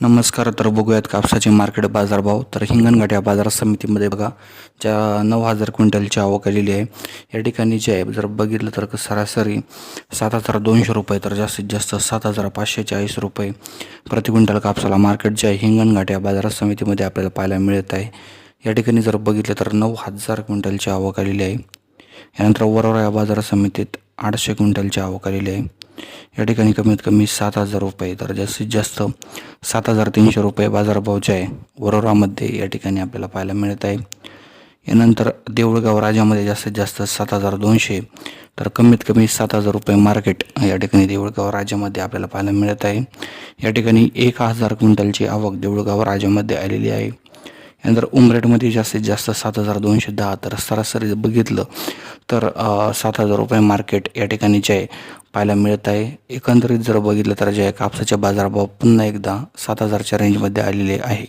नमस्कार तर बघूयात कापसाचे मार्केट बाजारभाव. तर हिंगणघाट या बाजार समितीमध्ये बघा ज्या नऊ हजार क्विंटलची आवक आलेली आहे या ठिकाणी जे आहे जर बघितलं तर सरासरी सात हजार दोनशे रुपये तर जास्तीत जास्त सात हजार पाचशे चाळीस रुपये प्रति क्विंटल कापसाला मार्केट जे आहे हिंगणघाट या बाजार समितीमध्ये आपल्याला पाहायला मिळत आहे. या ठिकाणी जर बघितलं तर नऊ हजार क्विंटलची आवक आलेली आहे. यानंतर वरोरा या बाजार समितीत आठशे क्विंटलची आवक आलेली आहे. या ठिकाणी कमीत कमी सात हजार रुपये तर जास्तीत जास्त सात हजार तीनशे रुपये बाजारभाव जे आहे. वरोरामध्ये या ठिकाणी आपल्याला पाहायला मिळत आहे. यानंतर देऊळगाव राजामध्ये जास्तीत जास्त सात हजार दोनशे तर कमीत कमी सात हजार रुपये मार्केट या ठिकाणी देऊळगाव राजामध्ये आपल्याला पाहायला मिळत आहे. या ठिकाणी एक हजार क्विंटलची आवक देऊळगाव राजामध्ये आलेली आहे. यानंतर उमरेटमध्ये जास्तीत जास्त सात हजार दोनशे दहा तर सरासरी बघितलं तर सात हजार रुपये मार्केट या ठिकाणी जे आहे. पाहायला मिळत आहे. एकंदरीत जर बघितलं तर जे आहे कापसाचे बाजारभाव पुन्हा एकदा सात हजारच्या रेंजमध्ये आलेले आहे.